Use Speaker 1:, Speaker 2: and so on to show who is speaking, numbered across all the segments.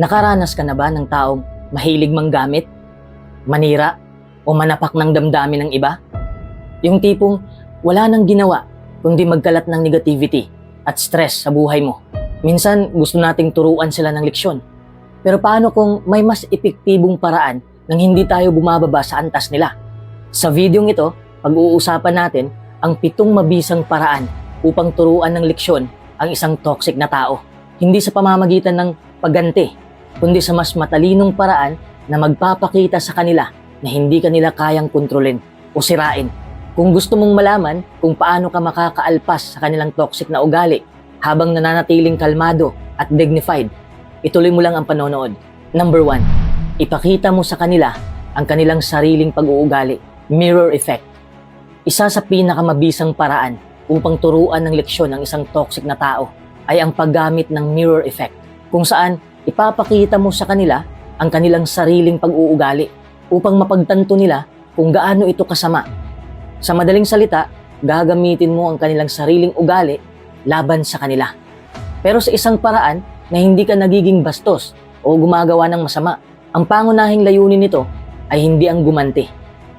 Speaker 1: Nakaranas ka na ba ng taong mahilig manggamit, manira, o manapak ng damdamin ng iba? Yung tipong wala nang ginawa kundi magkalat ng negativity at stress sa buhay mo. Minsan gusto nating turuan sila ng leksyon. Pero paano kung may mas epektibong paraan nang hindi tayo bumababa sa antas nila? Sa videong ito, pag-uusapan natin ang pitong mabisang paraan upang turuan ng leksyon ang isang toxic na tao. Hindi sa pamamagitan ng pagganti, kundi sa mas matalinong paraan na magpapakita sa kanila na hindi kanila kayang kontrolin o sirain. Kung gusto mong malaman kung paano ka makakaalpas sa kanilang toxic na ugali habang nananatiling kalmado at dignified, ituloy mo lang ang panonood. Number one, ipakita mo sa kanila ang kanilang sariling pag-uugali. Mirror effect. Isa sa pinakamabisang paraan upang turuan ng leksyon ng isang toxic na tao ay ang paggamit ng mirror effect kung saan ipapakita mo sa kanila ang kanilang sariling pag-uugali upang mapagtanto nila kung gaano ito kasama. Sa madaling salita, gagamitin mo ang kanilang sariling ugali laban sa kanila. Pero sa isang paraan na hindi ka nagiging bastos o gumagawa ng masama, ang pangunahing layunin nito ay hindi ang gumanti,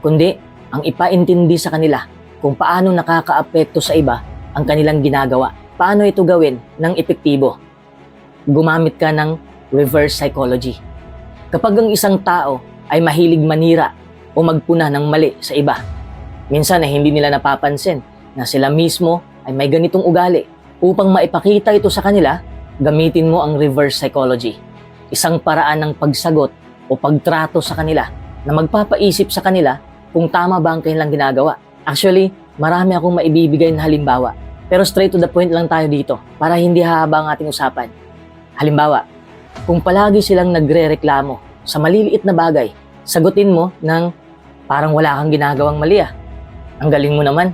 Speaker 1: kundi ang ipaintindi sa kanila kung paano nakakaapekto sa iba ang kanilang ginagawa. Paano ito gawin ng epektibo? Gumamit ka ng reverse psychology. Kapag ang isang tao ay mahilig manira o magpuna ng mali sa iba, minsan ay hindi nila napapansin na sila mismo ay may ganitong ugali. Upang maipakita ito sa kanila, gamitin mo ang reverse psychology. Isang paraan ng pagsagot o pagtrato sa kanila na magpapaisip sa kanila kung tama ba ang kanilang ginagawa. Actually, marami akong maibibigay na halimbawa. Pero straight to the point lang tayo dito para hindi hahaba ang ating usapan. Halimbawa, kung palagi silang nagre-reklamo sa maliliit na bagay, sagutin mo ng parang wala kang ginagawang mali ah. Ang galing mo naman.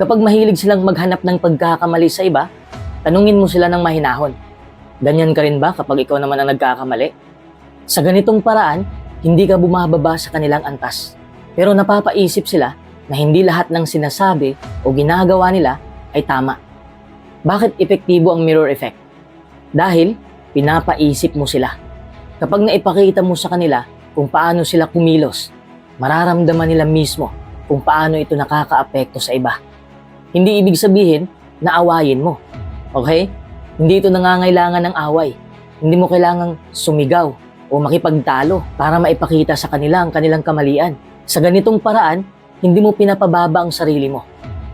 Speaker 1: Kapag mahilig silang maghanap ng pagkakamali sa iba, tanungin mo sila ng mahinahon. Ganyan ka rin ba kapag ikaw naman ang nagkakamali? Sa ganitong paraan, hindi ka bumababa sa kanilang antas. Pero napapaisip sila na hindi lahat ng sinasabi o ginagawa nila ay tama. Bakit epektibo ang mirror effect? Dahil pinapaisip mo sila. Kapag naipakita mo sa kanila kung paano sila kumilos, mararamdaman nila mismo kung paano ito nakakaapekto sa iba. Hindi ibig sabihin na awayin mo. Okay? Hindi ito nangangailangan ng away. Hindi mo kailangang sumigaw o makipagtalo para maipakita sa kanila ang kanilang kamalian. Sa ganitong paraan, hindi mo pinapababa ang sarili mo.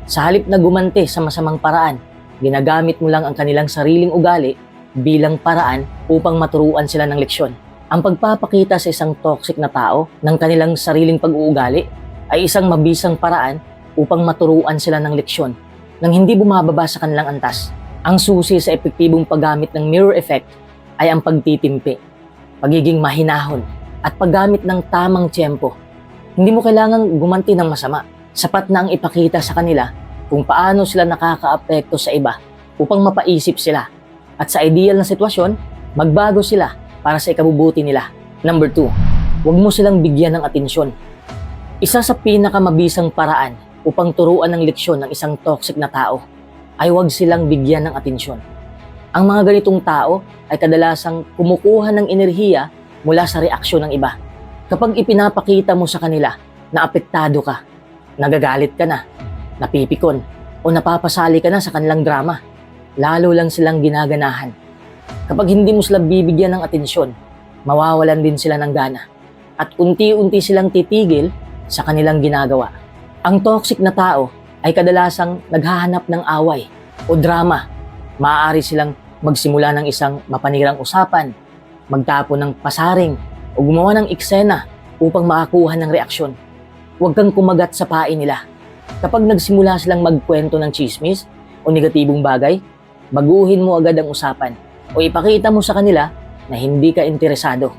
Speaker 1: Sa halip na gumante sa masamang paraan, ginagamit mo lang ang kanilang sariling ugali bilang paraan upang maturuan sila ng leksyon. Ang pagpapakita sa isang toxic na tao ng kanilang sariling pag-uugali ay isang mabisang paraan upang maturuan sila ng leksyon nang hindi bumababa sa kanilang antas. Ang susi sa epektibong paggamit ng mirror effect ay ang pagtitimpi, pagiging mahinahon, at paggamit ng tamang tiyempo. Hindi mo kailangang gumanti ng masama. Sapat na ang ipakita sa kanila kung paano sila nakakaapekto sa iba upang mapaisip sila. At sa ideal na sitwasyon, magbago sila para sa ikabubuti nila. Number two, huwag mo silang bigyan ng atensyon. Isa sa pinakamabisang paraan upang turuan ng leksyon ng isang toxic na tao ay huwag silang bigyan ng atensyon. Ang mga ganitong tao ay kadalasang kumukuha ng enerhiya mula sa reaksyon ng iba. Kapag ipinapakita mo sa kanila na apektado ka, nagagalit ka na, napipikon, o napapasali ka na sa kanilang drama, lalo lang silang ginaganahan. Kapag hindi mo sila bibigyan ng atensyon, mawawalan din sila ng gana. At unti-unti silang titigil sa kanilang ginagawa. Ang toxic na tao ay kadalasang naghahanap ng away o drama. Maaari silang magsimula ng isang mapanirang usapan, magtapo ng pasaring, o gumawa ng eksena upang makakuha ng reaksyon. Huwag kang kumagat sa pain nila. Kapag nagsimula silang magkwento ng chismis o negatibong bagay, baguhin mo agad ang usapan o ipakita mo sa kanila na hindi ka interesado.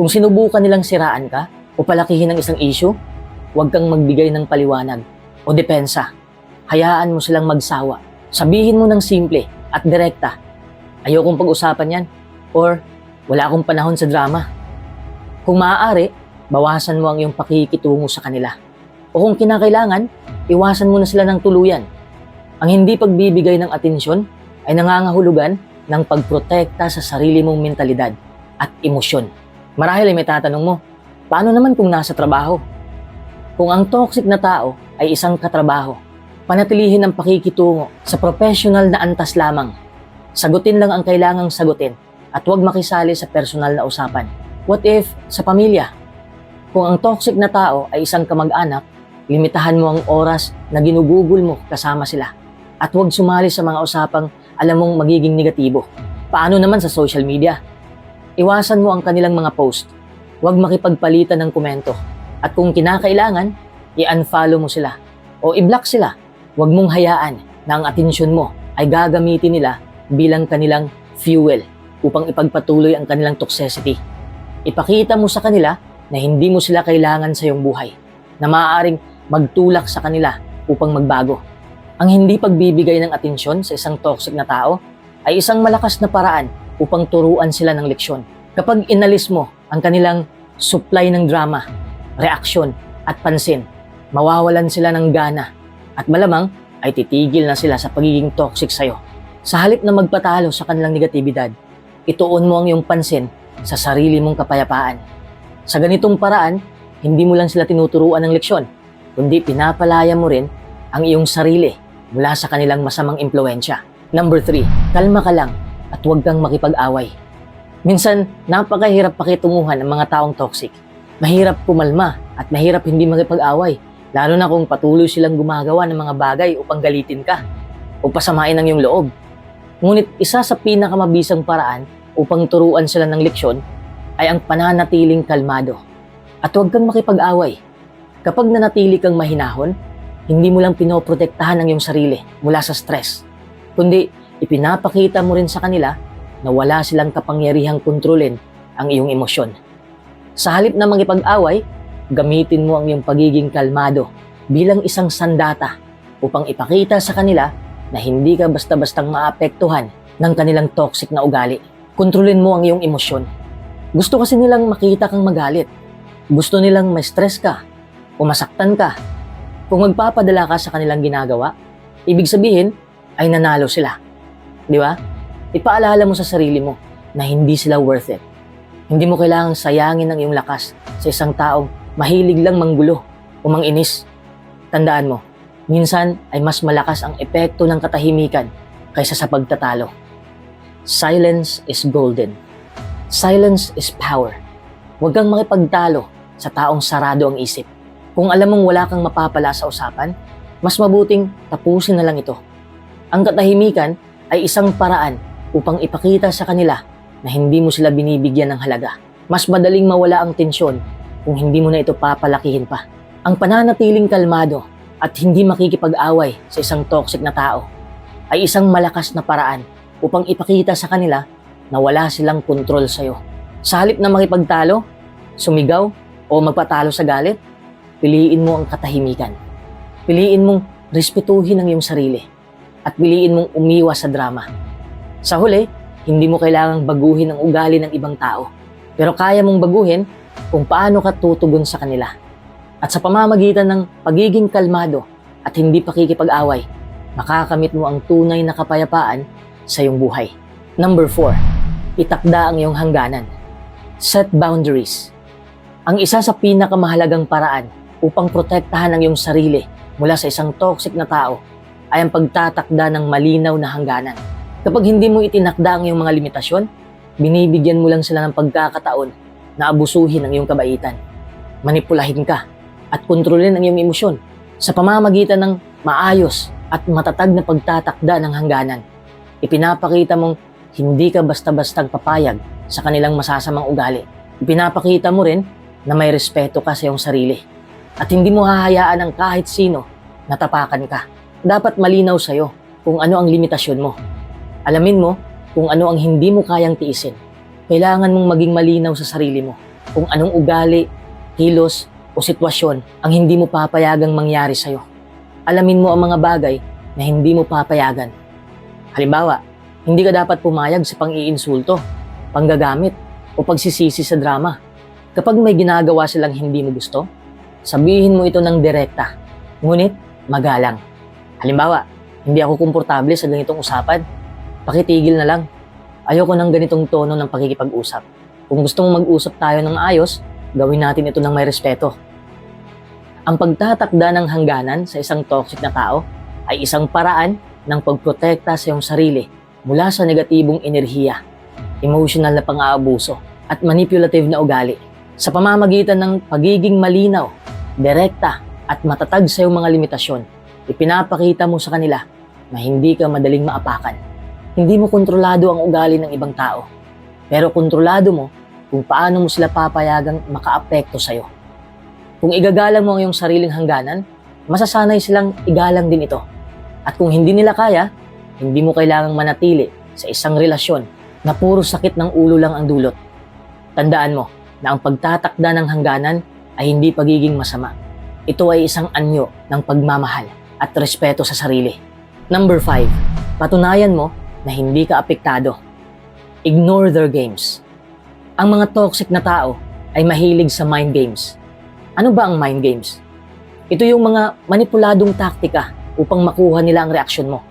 Speaker 1: Kung sinubukan nilang siraan ka o palakihin ng isang issue, huwag kang magbigay ng paliwanag o depensa. Hayaan mo silang magsawa. Sabihin mo ng simple at direkta. Ayokong pag-usapan yan or wala akong panahon sa drama. Kung maaari, bawasan mo ang iyong pakikitungo sa kanila. O kung kinakailangan, iwasan mo na sila ng tuluyan. Ang hindi pagbibigay ng atensyon ay nangangahulugan ng pagprotekta sa sarili mong mentalidad at emosyon. Marahil ay may tatanong mo, paano naman kung nasa trabaho? Kung ang toxic na tao ay isang katrabaho, panatilihin ang pakikitungo sa professional na antas lamang. Sagutin lang ang kailangang sagutin at huwag makisali sa personal na usapan. What if sa pamilya? Kung ang toxic na tao ay isang kamag-anak, limitahan mo ang oras na ginugugol mo kasama sila. At huwag sumali sa mga usapang alam mong magiging negatibo. Paano naman sa social media? Iwasan mo ang kanilang mga post. Huwag makipagpalitan ng komento. At kung kinakailangan, i-unfollow mo sila o i-block sila. Huwag mong hayaan na ang atensyon mo ay gagamitin nila bilang kanilang fuel upang ipagpatuloy ang kanilang toxicity. Ipakita mo sa kanila na hindi mo sila kailangan sa iyong buhay, na maaaring magtulak sa kanila upang magbago. Ang hindi pagbibigay ng atensyon sa isang toxic na tao ay isang malakas na paraan upang turuan sila ng leksyon. Kapag inalis mo ang kanilang supply ng drama, reaksyon at pansin, mawawalan sila ng gana at malamang ay titigil na sila sa pagiging toxic sa'yo. Sa halip na magpatalo sa kanilang negatibidad, ituon mo ang iyong pansin sa sarili mong kapayapaan. Sa ganitong paraan, hindi mo lang sila tinuturuan ng leksyon, kundi pinapalaya mo rin ang iyong sarili mula sa kanilang masamang impluensya. Number 3, kalma ka lang at huwag kang makipag-away. Minsan, napakahirap pakitunguhan ng mga taong toxic. Mahirap pumalma at mahirap hindi makipag-away, lalo na kung patuloy silang gumagawa ng mga bagay upang galitin ka o pasamain ang iyong loob. Ngunit isa sa pinakamabisang paraan upang turuan sila ng leksyon ay ang pananatiling kalmado. At huwag kang makipag-away. Kapag nanatili kang mahinahon, hindi mo lang pinoprotektahan ang iyong sarili mula sa stress, kundi ipinapakita mo rin sa kanila na wala silang kapangyarihang kontrolin ang iyong emosyon. Sa halip na makipag-away, gamitin mo ang iyong pagiging kalmado bilang isang sandata upang ipakita sa kanila na hindi ka basta-bastang maapektuhan ng kanilang toxic na ugali. Kontrolin mo ang iyong emosyon. Gusto kasi nilang makita kang magalit. Gusto nilang may stress ka o masaktan ka. Kung magpapadala ka sa kanilang ginagawa, ibig sabihin ay nanalo sila. Di ba? Ipaalala mo sa sarili mo na hindi sila worth it. Hindi mo kailangang sayangin ang iyong lakas sa isang taong mahilig lang manggulo o manginis. Tandaan mo, minsan ay mas malakas ang epekto ng katahimikan kaysa sa pagtatalo. Silence is golden. Silence is power. Huwag kang makipagtalo sa taong sarado ang isip. Kung alam mong wala kang mapapala sa usapan, mas mabuting tapusin na lang ito. Ang katahimikan ay isang paraan upang ipakita sa kanila na hindi mo sila binibigyan ng halaga. Mas madaling mawala ang tensyon kung hindi mo na ito papalakihin pa. Ang pananatiling kalmado at hindi makikipag-away sa isang toxic na tao ay isang malakas na paraan upang ipakita sa kanila na wala silang kontrol sa'yo. Sa halip na makipagtalo, sumigaw o magpatalo sa galit, piliin mo ang katahimikan. Piliin mong respetuhin ang iyong sarili at piliin mong umiwas sa drama. Sa huli, hindi mo kailangang baguhin ang ugali ng ibang tao. Pero kaya mong baguhin kung paano ka tutugon sa kanila. At sa pamamagitan ng pagiging kalmado at hindi pakikipag-away, makakamit mo ang tunay na kapayapaan sa iyong buhay. Number 4, itakda ang iyong hangganan. Set boundaries. Ang isa sa pinakamahalagang paraan upang protektahan ang iyong sarili mula sa isang toxic na tao ay ang pagtatakda ng malinaw na hangganan. Kapag hindi mo itinakda ang iyong mga limitasyon, binibigyan mo lang sila ng pagkakataon na abusuhin ang iyong kabaitan. Manipulahin ka at kontrolin ang iyong emosyon sa pamamagitan ng maayos at matatag na pagtatakda ng hangganan. Ipinapakita mong hindi ka basta-bastang papayag sa kanilang masasamang ugali. Ipinapakita mo rin na may respeto ka sa iyong sarili at hindi mo hahayaan ng kahit sino na tapakan ka. Dapat malinaw sa iyo kung ano ang limitasyon mo. Alamin mo kung ano ang hindi mo kayang tiisin. Kailangan mong maging malinaw sa sarili mo kung anong ugali, kilos, o sitwasyon ang hindi mo papayagang mangyari sa'yo. Alamin mo ang mga bagay na hindi mo papayagan. Halimbawa, hindi ka dapat pumayag sa pang-iinsulto, panggagamit, o pagsisisi sa drama. Kapag may ginagawa silang hindi mo gusto, sabihin mo ito ng direkta, ngunit magalang. Halimbawa, hindi ako komportable sa ganitong usapan, pakitigil na lang ayoko ng ganitong tono ng pakikipag-usap. Kung gusto mong mag-usap tayo ng ayos, gawin natin ito ng may respeto. Ang pagtatakda ng hangganan sa isang toxic na tao ay isang paraan ng pagprotekta sa iyong sarili mula sa negatibong enerhiya, emotional na pang-aabuso, at manipulative na ugali. Sa pamamagitan ng pagiging malinaw, direkta, at matatag sa iyong mga limitasyon, ipinapakita mo sa kanila na hindi ka madaling maapakan. Hindi mo kontrolado ang ugali ng ibang tao, pero kontrolado mo kung paano mo sila papayagang makaapekto sa'yo. Kung igagalang mo ang iyong sariling hangganan, masasanay silang igalang din ito. At kung hindi nila kaya, hindi mo kailangang manatili sa isang relasyon na puro sakit ng ulo lang ang dulot. Tandaan mo na ang pagtatakda ng hangganan ay hindi pagiging masama. Ito ay isang anyo ng pagmamahal at respeto sa sarili. Number 5. Patunayan mo na hindi ka apektado. Ignore their games. Ang mga toxic na tao ay mahilig sa mind games. Ano ba ang mind games? Ito yung mga manipuladong taktika upang makuha nila ang reaksyon mo.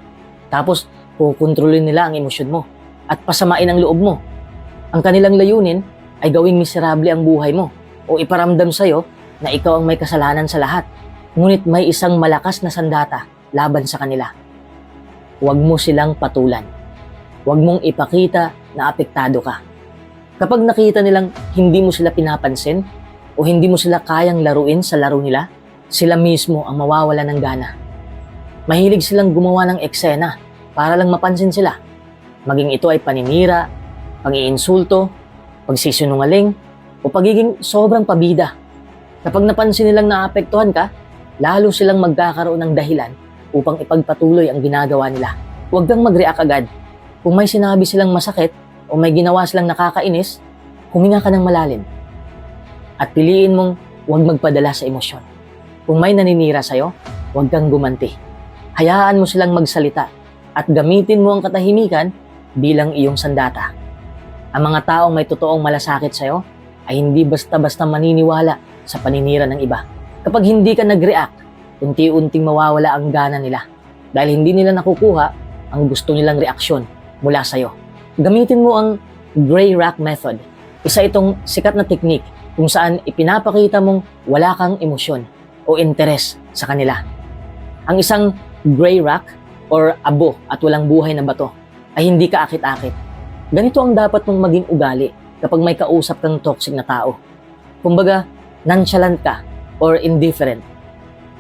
Speaker 1: Tapos, kukontrolin nila ang emosyon mo at pasamain ang loob mo. Ang kanilang layunin ay gawing miserable ang buhay mo o iparamdam sa'yo na ikaw ang may kasalanan sa lahat. Ngunit may isang malakas na sandata laban sa kanila. Huwag mo silang patulan. Huwag mong ipakita na apektado ka. Kapag nakita nilang hindi mo sila pinapansin o hindi mo sila kayang laruin sa laro nila, sila mismo ang mawawala ng gana. Mahilig silang gumawa ng eksena para lang mapansin sila. Maging ito ay paninira, pang-iinsulto, pagsisinungaling, o pagiging sobrang pabida. Kapag napansin nilang naapektuhan ka, lalo silang magkakaroon ng dahilan upang ipagpatuloy ang ginagawa nila. Huwag kang mag-react agad. Kung may sinabi silang masakit o may ginawa silang nakakainis, huminga ka ng malalim. At piliin mong huwag magpadala sa emosyon. Kung may naninira sa'yo, huwag kang gumanti. Hayaan mo silang magsalita at gamitin mo ang katahimikan bilang iyong sandata. Ang mga taong may totoong malasakit sa'yo ay hindi basta-basta maniniwala sa paninira ng iba. Kapag hindi ka nag-react, unti-unting mawawala ang gana nila dahil hindi nila nakukuha ang gusto nilang reaksyon mula sa'yo. Gamitin mo ang gray rock method. Isa itong sikat na teknik kung saan ipinapakita mong wala kang emosyon o interes sa kanila. Ang isang gray rock or abo at walang buhay na bato ay hindi ka akit-akit. Ganito ang dapat mong maging ugali kapag may kausap kang toxic na tao. Kumbaga, nonchalant ka or indifferent.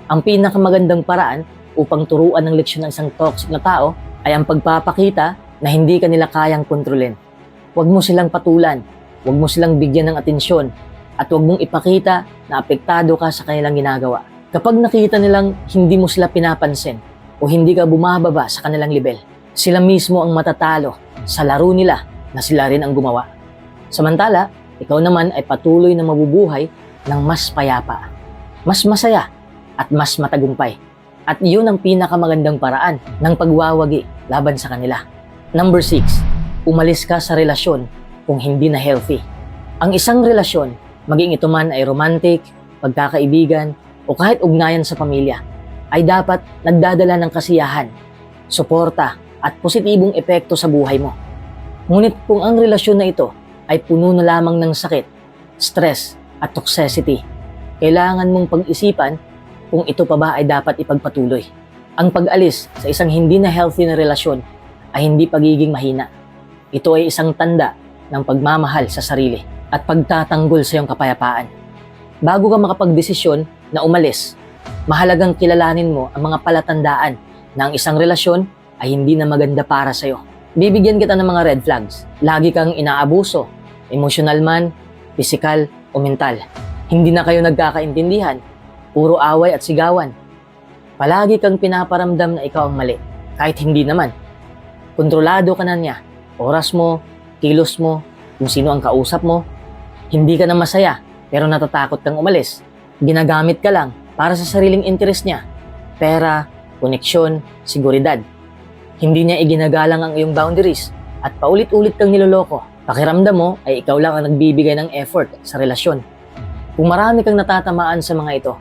Speaker 1: Ang pinakamagandang paraan upang turuan ng leksyon ng isang toxic na tao ay ang pagpapakita na hindi ka nila kayang kontrolin. Huwag mo silang patulan, huwag mo silang bigyan ng atensyon, at huwag mong ipakita na apektado ka sa kanilang ginagawa. Kapag nakita nilang hindi mo sila pinapansin o hindi ka bumababa sa kanilang level, sila mismo ang matatalo sa laro nila na sila rin ang gumawa. Samantala, ikaw naman ay patuloy na mabubuhay ng mas payapa, mas masaya, at mas matagumpay. At iyon ang pinakamagandang paraan ng pagwawagi laban sa kanila. Number 6, umalis ka sa relasyon kung hindi na healthy. Ang isang relasyon, maging ito man ay romantic, pagkakaibigan, o kahit ugnayan sa pamilya, ay dapat nagdadala ng kasiyahan, suporta, at positibong epekto sa buhay mo. Ngunit kung ang relasyon na ito ay puno na lamang ng sakit, stress, at toxicity, kailangan mong pag-isipan kung ito pa ba ay dapat ipagpatuloy. Ang pag-alis sa isang hindi na healthy na relasyon ay hindi pagiging mahina. Ito ay isang tanda ng pagmamahal sa sarili at pagtatanggol sa iyong kapayapaan. Bago ka makapagdesisyon na umalis, mahalagang kilalanin mo ang mga palatandaan na ang isang relasyon ay hindi na maganda para sa iyo. Bibigyan kita ng mga red flags. Lagi kang inaabuso, emotional man, physical o mental. Hindi na kayo nagkakaintindihan, puro away at sigawan. Palagi kang pinaparamdam na ikaw ang mali, kahit hindi naman. Kontrolado ka na niya, oras mo, kilos mo, kung sino ang kausap mo. Hindi ka na masaya, pero natatakot kang umalis. Ginagamit ka lang para sa sariling interest niya. Pera, koneksyon, seguridad. Hindi niya iginagalang ang iyong boundaries at paulit-ulit kang niloloko. Pakiramdam mo ay ikaw lang ang nagbibigay ng effort sa relasyon. Kung marami kang natatamaan sa mga ito,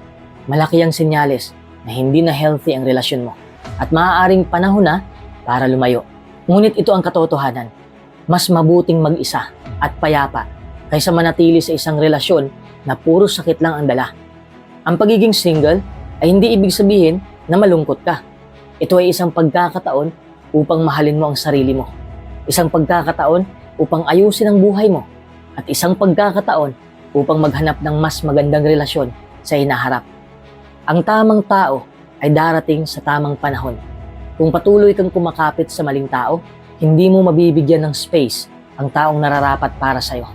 Speaker 1: malaki ang senyales na hindi na healthy ang relasyon mo at maaaring panahon na para lumayo. Ngunit ito ang katotohanan. Mas mabuting mag-isa at payapa kaysa manatili sa isang relasyon na puro sakit lang ang dala. Ang pagiging single ay hindi ibig sabihin na malungkot ka. Ito ay isang pagkakataon upang mahalin mo ang sarili mo. Isang pagkakataon upang ayusin ang buhay mo. At isang pagkakataon upang maghanap ng mas magandang relasyon sa hinaharap. Ang tamang tao ay darating sa tamang panahon. Kung patuloy kang kumakapit sa maling tao, hindi mo mabibigyan ng space ang taong nararapat para sa'yo.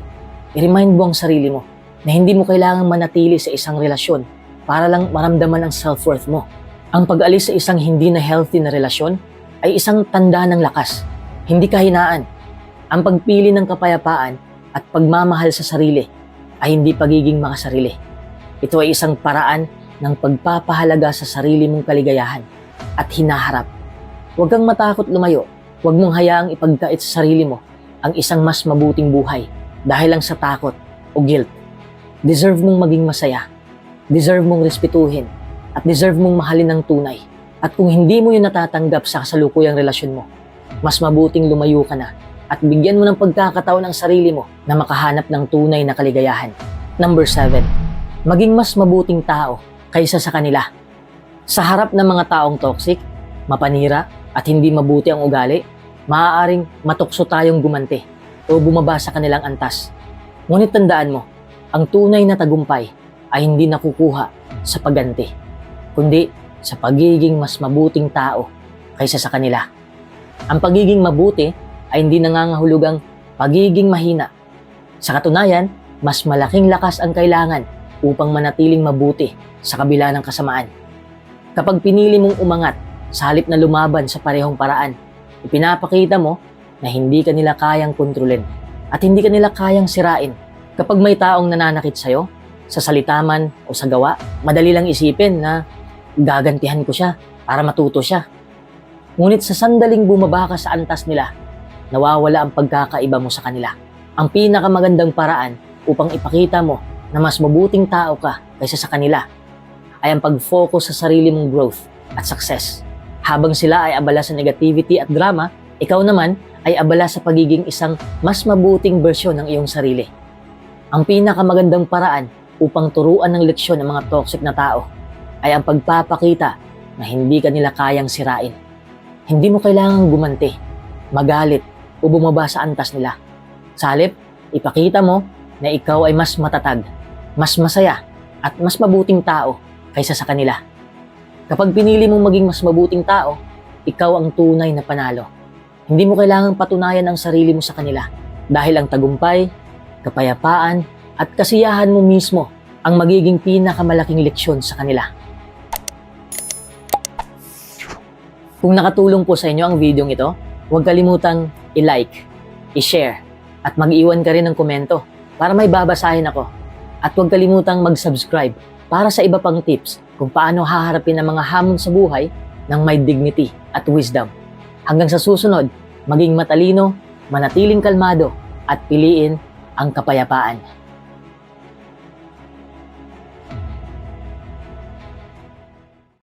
Speaker 1: I-remind mo ang sarili mo na hindi mo kailangang manatili sa isang relasyon para lang maramdaman ang self-worth mo. Ang pag-alis sa isang hindi na healthy na relasyon ay isang tanda ng lakas, hindi kahinaan. Ang pagpili ng kapayapaan at pagmamahal sa sarili ay hindi pagiging makasarili. Ito ay isang paraan ng pagpapahalaga sa sarili mong kaligayahan at hinaharap. Huwag kang matakot lumayo. Huwag mong hayaang ipagkait sa sarili mo ang isang mas mabuting buhay dahil lang sa takot o guilt. Deserve mong maging masaya. Deserve mong respetuhin. At deserve mong mahalin ng tunay. At kung hindi mo yun natatanggap sa kasalukuyang relasyon mo, mas mabuting lumayo ka na at bigyan mo ng pagkakataon ang sarili mo na makahanap ng tunay na kaligayahan. Number 7. Maging mas mabuting tao kaysa sa kanila. Sa harap ng mga taong toxic, mapanira, at hindi mabuti ang ugali, maaaring matukso tayong gumanti o bumaba sa kanilang antas. Ngunit tandaan mo, ang tunay na tagumpay ay hindi nakukuha sa pagganti, kundi sa pagiging mas mabuting tao kaysa sa kanila. Ang pagiging mabuti ay hindi nangangahulugang pagiging mahina. Sa katunayan, mas malaking lakas ang kailangan upang manatiling mabuti sa kabila ng kasamaan. Kapag pinili mong umangat sa halip na lumaban sa parehong paraan, ipinapakita mo na hindi ka nila kayang kontrolin at hindi ka nila kayang sirain. Kapag may taong nananakit sa'yo, sa salita man o sa gawa, madali lang isipin na gagantihan ko siya para matuto siya. Ngunit sa sandaling bumaba ka sa antas nila, nawawala ang pagkakaiba mo sa kanila. Ang pinakamagandang paraan upang ipakita mo na mas mabuting tao ka kaysa sa kanila ay ang pag-focus sa sarili mong growth at success. Habang sila ay abala sa negativity at drama, ikaw naman ay abala sa pagiging isang mas mabuting bersyon ng iyong sarili. Ang pinakamagandang paraan upang turuan ng leksyon ng mga toxic na tao ay ang pagpapakita na hindi ka nila kayang sirain. Hindi mo kailangang gumanti, magalit o bumaba sa antas nila. Sa ipakita mo na ikaw ay mas matatag, mas masaya at mas mabuting tao kaysa sa kanila. Kapag pinili mong maging mas mabuting tao, ikaw ang tunay na panalo. Hindi mo kailangang patunayan ang sarili mo sa kanila dahil ang tagumpay, kapayapaan at kasiyahan mo mismo ang magiging pinakamalaking leksyon sa kanila. Kung nakatulong po sa inyo ang video ito, huwag kalimutang i-like, i-share, at mag-iwan ka rin ng komento para may babasahin ako. At huwag kalimutang mag-subscribe para sa iba pang tips kung paano haharapin ang mga hamon sa buhay ng may dignity at wisdom. Hanggang sa susunod, maging matalino, manatiling kalmado, at piliin ang kapayapaan.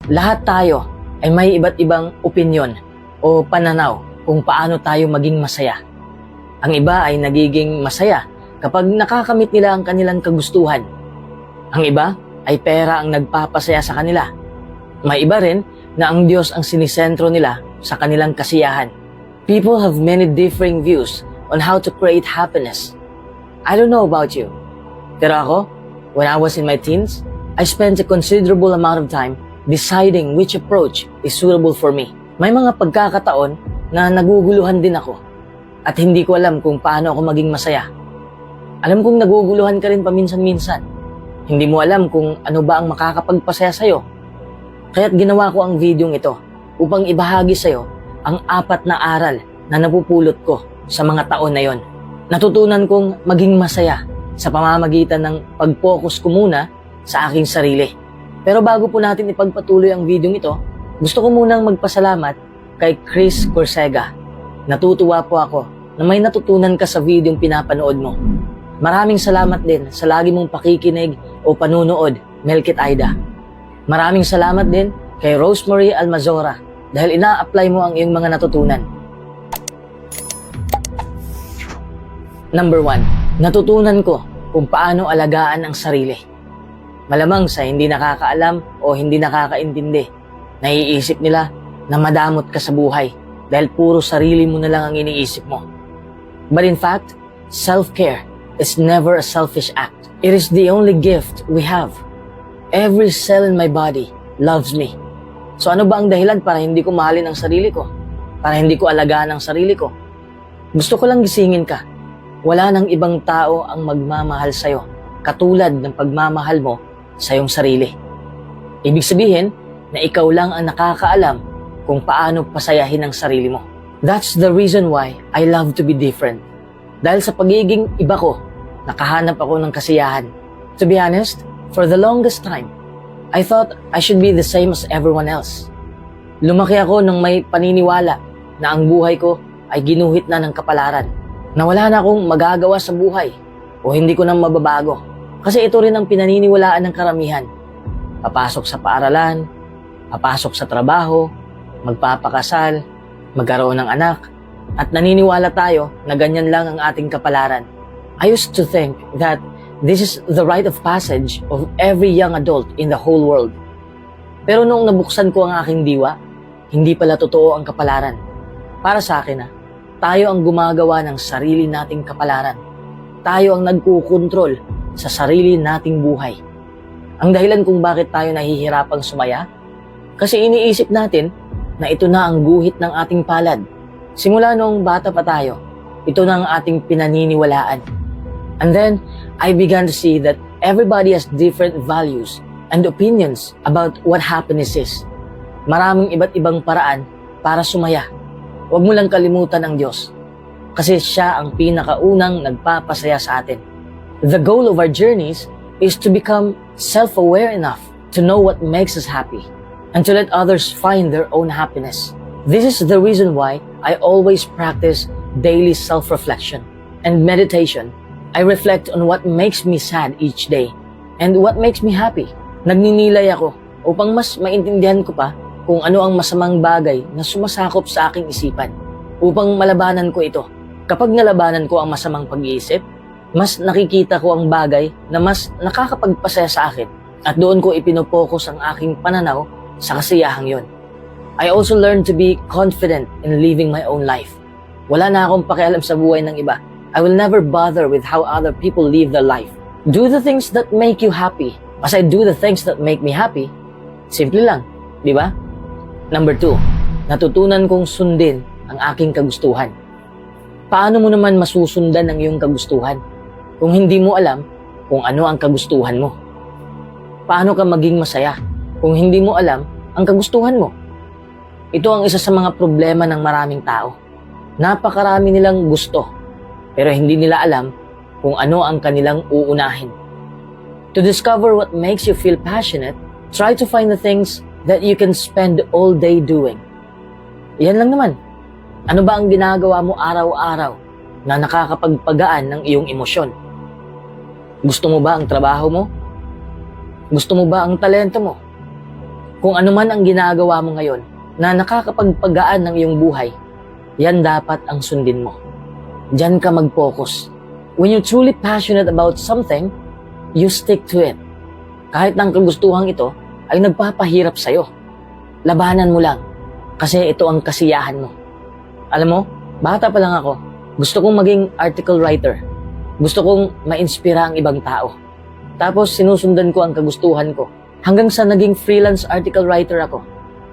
Speaker 1: Lahat tayo ay may iba't ibang opinyon o pananaw kung paano tayo maging masaya. Ang iba ay nagiging masaya kapag nakakamit nila ang kanilang kagustuhan. Ang iba ay pera ang nagpapasaya sa kanila. May iba rin na ang Diyos ang sinisentro nila sa kanilang kasiyahan. People have many differing views on how to create happiness. I don't know about you. Pero ako, when I was in my teens, I spent a considerable amount of time deciding which approach is suitable for me. May mga pagkakataon na naguguluhan din ako at hindi ko alam kung paano ako maging masaya. Alam kong naguguluhan ka rin paminsan-minsan. Hindi mo alam kung ano ba ang makakapagpasaya sa'yo. Kaya't ginawa ko ang videong ito upang ibahagi sa'yo ang apat na aral na napupulot ko sa mga taon na yon. Natutunan kong maging masaya sa pamamagitan ng pag-focus ko muna sa aking sarili. Pero bago po natin ipagpatuloy ang videong ito, gusto ko munang magpasalamat kay Chris Corsega. Natutuwa po ako na may natutunan ka sa videong pinapanood mo. Maraming salamat din sa lagi mong pakikinig o panunood, Melkit Aida. Maraming salamat din kay Rosemary Almazora dahil ina-apply mo ang iyong mga natutunan. Number one, natutunan ko kung paano alagaan ang sarili. Malamang sa hindi nakakaalam o hindi nakakaintindi, naiisip nila na madamot ka sa buhay dahil puro sarili mo na lang ang iniisip mo. But in fact, self-care is never a selfish act. It is the only gift we have. Every cell in my body loves me. So ano ba ang dahilan para hindi ko mahalin ang sarili ko? Para hindi ko alagaan ang sarili ko? Gusto ko lang gisingin ka. Wala nang ibang tao ang magmamahal sa'yo katulad ng pagmamahal mo sa iyong sarili. Ibig sabihin na ikaw lang ang nakakaalam kung paano pasayahin ang sarili mo. That's the reason why I love to be different. Dahil sa pagiging iba ko, nakahanap ako ng kasiyahan. To be honest, for the longest time, I thought I should be the same as everyone else. Lumaki ako nang may paniniwala na ang buhay ko ay ginuhit na ng kapalaran. Na wala na akong magagawa sa buhay o hindi ko na mababago. Kasi ito rin ang pinaniniwalaan ng karamihan. Papasok sa paaralan, papasok sa trabaho, magpapakasal, magkaroon ng anak, at naniniwala tayo na ganyan lang ang ating kapalaran. I used to think that this is the rite of passage of every young adult in the whole world. Pero noong nabuksan ko ang aking diwa, hindi pala totoo ang kapalaran. Para sa akin, ah, tayo ang gumagawa ng sarili nating kapalaran. Tayo ang nagkukontrol sa sarili nating buhay. Ang dahilan kung bakit tayo nahihirapang sumaya? Kasi iniisip natin na ito na ang guhit ng ating palad. Simula noong bata pa tayo, ito na ang ating pinaniniwalaan. And then, I began to see that everybody has different values and opinions about what happiness is. Maraming iba't ibang paraan para sumaya. Huwag mo lang kalimutan ang Diyos. Kasi siya ang pinakaunang nagpapasaya sa atin. The goal of our journeys is to become self-aware enough to know what makes us happy and to let others find their own happiness. This is the reason why I always practice daily self-reflection and meditation. I reflect on what makes me sad each day and what makes me happy. Nagninilay ako upang mas maintindihan ko pa kung ano ang masamang bagay na sumasakop sa aking isipan upang malabanan ko ito. Kapag nalabanan ko ang masamang pag-iisip, mas nakikita ko ang bagay na mas nakakapagpasaya sa akin at doon ko ipinopokus ang aking pananaw sa kasiyahang yon. I also learned to be confident in living my own life. Wala na akong pakialam sa buhay ng iba. I will never bother with how other people live their life. Do the things that make you happy. As I do the things that make me happy, simple lang, di ba? Number two, natutunan kong sundin ang aking kagustuhan. Paano mo naman masusundan ang iyong kagustuhan kung hindi mo alam kung ano ang kagustuhan mo? Paano ka maging masaya kung hindi mo alam ang kagustuhan mo? Ito ang isa sa mga problema ng maraming tao. Napakarami nilang gusto, pero hindi nila alam kung ano ang kanilang uunahin. To discover what makes you feel passionate, try to find the things that you can spend all day doing. Yan lang naman. Ano ba ang ginagawa mo araw-araw na nakakapagpagaan ng iyong emosyon? Gusto mo ba ang trabaho mo? Gusto mo ba ang talento mo? Kung ano man ang ginagawa mo ngayon na nakakapagpagaan ng iyong buhay, yan dapat ang sundin mo. Diyan ka mag-focus. When you're truly passionate about something, you stick to it. Kahit ng kagustuhan ito ay nagpapahirap sa'yo. Labanan mo lang kasi ito ang kasiyahan mo. Alam mo, bata pa lang ako, gusto kong maging article writer. Gusto kong ma-inspira ang ibang tao. Tapos sinusundan ko ang kagustuhan ko hanggang sa naging freelance article writer ako.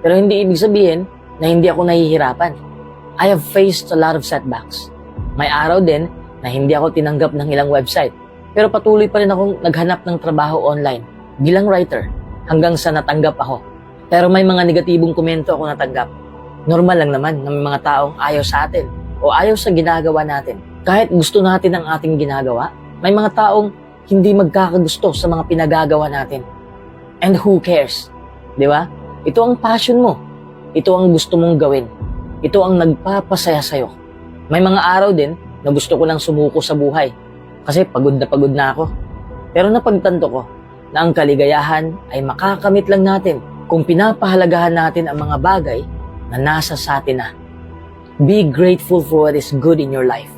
Speaker 1: Pero hindi ibig sabihin na hindi ako nahihirapan. I have faced a lot of setbacks. May araw din na hindi ako tinanggap ng ilang website. Pero patuloy pa rin akong naghanap ng trabaho online bilang writer hanggang sa natanggap ako. Pero may mga negatibong komento ako natanggap. Normal lang naman na may mga taong ayaw sa atin o ayaw sa ginagawa natin. Kahit gusto natin ang ating ginagawa, may mga taong hindi magkakagusto sa mga pinagagawa natin. And who cares? Di ba? Ito ang passion mo. Ito ang gusto mong gawin. Ito ang nagpapasaya sa'yo. May mga araw din na gusto ko lang sumuko sa buhay kasi pagod na pagod na ako. Pero napagtanto ko na ang kaligayahan ay makakamit lang natin kung pinapahalagahan natin ang mga bagay na nasa sa atin na. Be grateful for what is good in your life.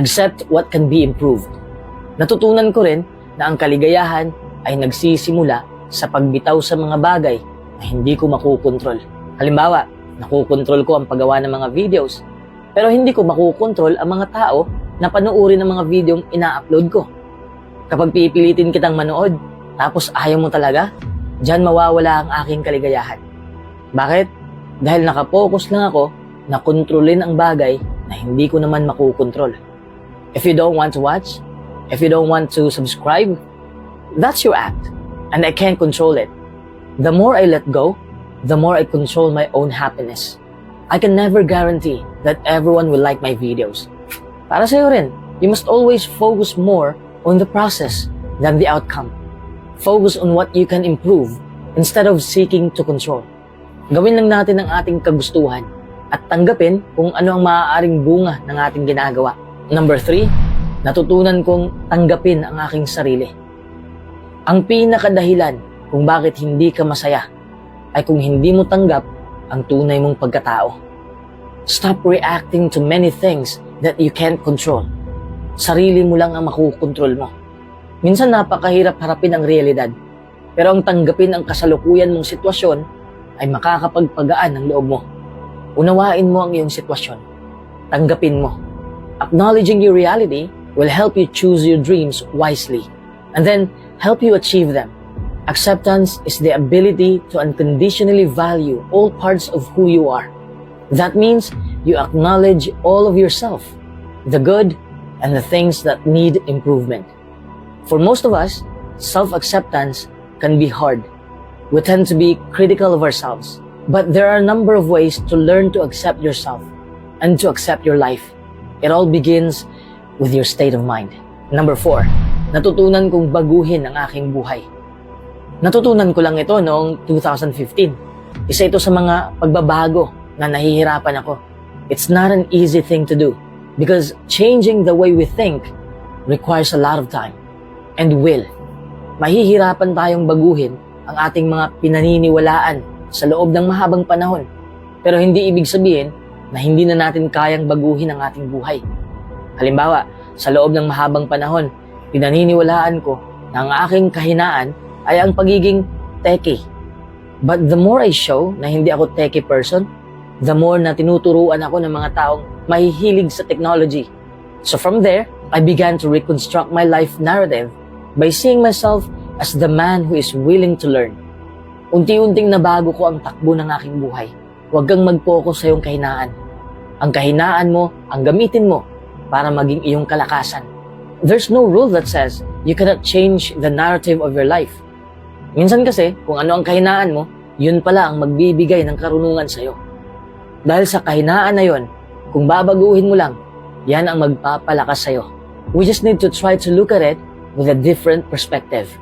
Speaker 1: Accept what can be improved. Natutunan ko rin na ang kaligayahan ay nagsisimula sa pagbitaw sa mga bagay na hindi ko makukontrol. Halimbawa, nakukontrol ko ang paggawa ng mga videos, pero hindi ko makukontrol ang mga tao na panuuri ng mga videong ina-upload ko. Kapag pipilitin kitang manood, tapos ayaw mo talaga, dyan mawawala ang aking kaligayahan. Bakit? Dahil nakapokus lang ako na kontrolin ang bagay na hindi ko naman makukontrol. If you don't want to watch, if you don't want to subscribe, that's your act. And I can't control it. The more I let go, the more I control my own happiness. I can never guarantee that everyone will like my videos. Para sa'yo rin, you must always focus more on the process than the outcome. Focus on what you can improve instead of seeking to control. Gawin lang natin ang ating kagustuhan at tanggapin kung ano ang maaaring bunga ng ating ginagawa. Number three, natutunan kong tanggapin ang aking sarili. Ang pinakadahilan kung bakit hindi ka masaya ay kung hindi mo tanggap ang tunay mong pagkatao. Stop reacting to many things that you can't control. Sarili mo lang ang makukontrol mo. Minsan napakahirap harapin ang realidad, pero ang tanggapin ang kasalukuyan mong sitwasyon ay makakapagpagaan ng loob mo. Unawain mo ang iyong sitwasyon. Tanggapin mo. Acknowledging your reality will help you choose your dreams wisely and then help you achieve them. Acceptance is the ability to unconditionally value all parts of who you are. That means you acknowledge all of yourself, the good and the things that need improvement. For most of us, self-acceptance can be hard. We tend to be critical of ourselves. But there are a number of ways to learn to accept yourself and to accept your life. It all begins with your state of mind. Number four, natutunan kong baguhin ang aking buhay. Natutunan ko lang ito noong 2015. Isa ito sa mga pagbabago na nahihirapan ako. It's not an easy thing to do because changing the way we think requires a lot of time and will. Mahihirapan tayong baguhin ang ating mga pinaniniwalaan sa loob ng mahabang panahon. Pero hindi ibig sabihin na hindi na natin kayang baguhin ang ating buhay. Halimbawa, sa loob ng mahabang panahon, pinaniniwalaan ko na ang aking kahinaan ay ang pagiging techie. But the more I show na hindi ako techie person, the more na tinuturuan ako ng mga taong mahihilig sa technology. So from there, I began to reconstruct my life narrative by seeing myself as the man who is willing to learn. Unti-unting nabago ko ang takbo ng aking buhay. Huwag kang mag-focus sa iyong kahinaan. Ang kahinaan mo, ang gamitin mo para maging iyong kalakasan. There's no rule that says you cannot change the narrative of your life. Minsan kasi, kung ano ang kahinaan mo, yun pala ang magbibigay ng karunungan sa'yo. Dahil sa kahinaan na yon, kung babaguhin mo lang, yan ang magpapalakas sa'yo. We just need to try to look at it with a different perspective.